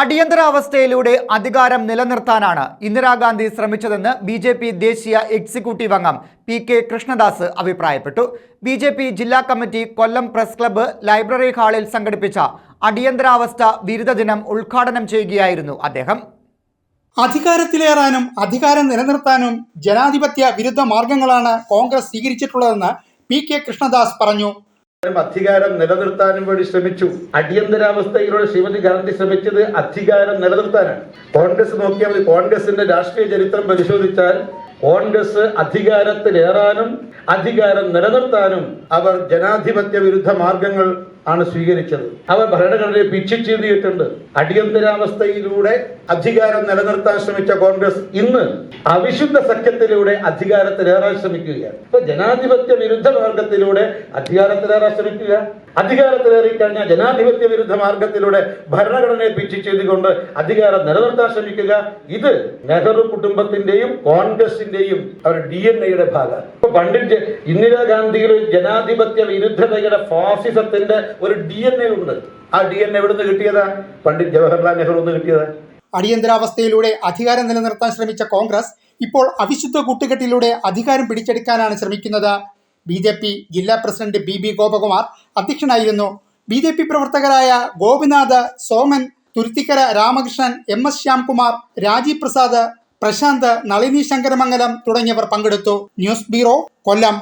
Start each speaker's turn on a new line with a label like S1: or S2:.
S1: അടിയന്തരാവസ്ഥയിലൂടെ അധികാരം നിലനിർത്താനാണ് ഇന്ദിരാഗാന്ധി ശ്രമിച്ചതെന്ന് ബി ജെ പി ദേശീയ എക്സിക്യൂട്ടീവ് അംഗം പി കെ കൃഷ്ണദാസ് അഭിപ്രായപ്പെട്ടു. ബി ജെ പി ജില്ലാ committee Kollam press club library ഹാളിൽ സംഘടിപ്പിച്ച അടിയന്തരാവസ്ഥ ബിരുദ ദിനം ഉദ്ഘാടനം ചെയ്യുകയായിരുന്നു അദ്ദേഹം.
S2: അധികാരത്തിലേറാനും അധികാരം നിലനിർത്താനും ജനാധിപത്യ വിരുദ്ധ മാർഗങ്ങളാണ് കോൺഗ്രസ് സ്വീകരിച്ചിട്ടുള്ളതെന്ന് പി കെ കൃഷ്ണദാസ് പറഞ്ഞു.
S3: അധികാരം നിലനിർത്താനും വേണ്ടി ശ്രമിച്ചു. അടിയന്തരാവസ്ഥയിലൂടെ ശ്രീമതി ഗാന്ധി ശ്രമിച്ചത് അധികാരം നിലനിർത്താനാണ്. കോൺഗ്രസ് നോക്കിയാൽ മതി. കോൺഗ്രസിന്റെ രാഷ്ട്രീയ ചരിത്രം പരിശോധിച്ചാൽ കോൺഗ്രസ് അധികാരത്തിലേറാനും അധികാരം നിലനിർത്താനും അവർ ജനാധിപത്യ വിരുദ്ധ മാർഗങ്ങൾ ആണ് സ്വീകരിച്ചത്. അവർ ഭരണഘടനയെ പിച്ചിച്ചെഴുതിയിട്ടുണ്ട് അടിയന്തരാവസ്ഥയിലൂടെ അധികാരം നിലനിർത്താൻ ശ്രമിച്ച കോൺഗ്രസ് ഇന്ന് അവിശുദ്ധ സഖ്യത്തിലൂടെ അധികാരത്തിലേറാൻ ശ്രമിക്കുകയാണ്. ഇപ്പൊ ജനാധിപത്യ വിരുദ്ധ മാർഗത്തിലൂടെ അധികാരത്തിലേറാൻ ശ്രമിക്കുക. അധികാരത്തിലേറി കഴിഞ്ഞാൽ ജനാധിപത്യ വിരുദ്ധ മാർഗത്തിലൂടെ ഭരണഘടനയെ പിച്ചിച്ചെഴുതിക്കൊണ്ട് അധികാരം നിലനിർത്താൻ ശ്രമിക്കുക. ഇത് നെഹ്റു കുടുംബത്തിന്റെയും കോൺഗ്രസിന്റെയും അവരുടെ ഡി എൻ എയുടെ ഭാഗമാണ്. ഇപ്പൊ പണ്ഡിറ്റ് ഇന്ദിരാഗാന്ധിയുടെ ജനാധിപത്യ വിരുദ്ധതയുടെ ഫാസിസത്തിന്റെ ഒരു ഡി എൻ എ ഉണ്ട്. ആ ഡി എൻ എ എവിടുന്ന് കിട്ടിയതാ? പണ്ഡിറ്റ് ജവഹർലാൽ നെഹ്റു നിന്ന് കിട്ടിയതാ.
S2: അടിയന്തരാവസ്ഥയിലൂടെ അധികാരം നിലനിർത്താൻ ശ്രമിച്ച കോൺഗ്രസ് ഇപ്പോൾ അവിശുദ്ധ കൂട്ടുകെട്ടിലൂടെ അധികാരം പിടിച്ചെടുക്കാനാണ് ശ്രമിക്കുന്നത്. ബി ജെ പി ജില്ലാ പ്രസിഡന്റ് ബി ബി ഗോപകുമാർ അധ്യക്ഷനായിരുന്നു. ബി ജെ പി പ്രവർത്തകരായ ഗോപിനാഥ് സോമൻ തുരുത്തിക്കര രാമകൃഷ്ണൻ എം എസ് ശ്യാംകുമാർ രാജീവ് പ്രസാദ് പ്രശാന്ത് നളിനി ശങ്കരമംഗലം തുടങ്ങിയവർ പങ്കെടുത്തു. News bureau Kollam.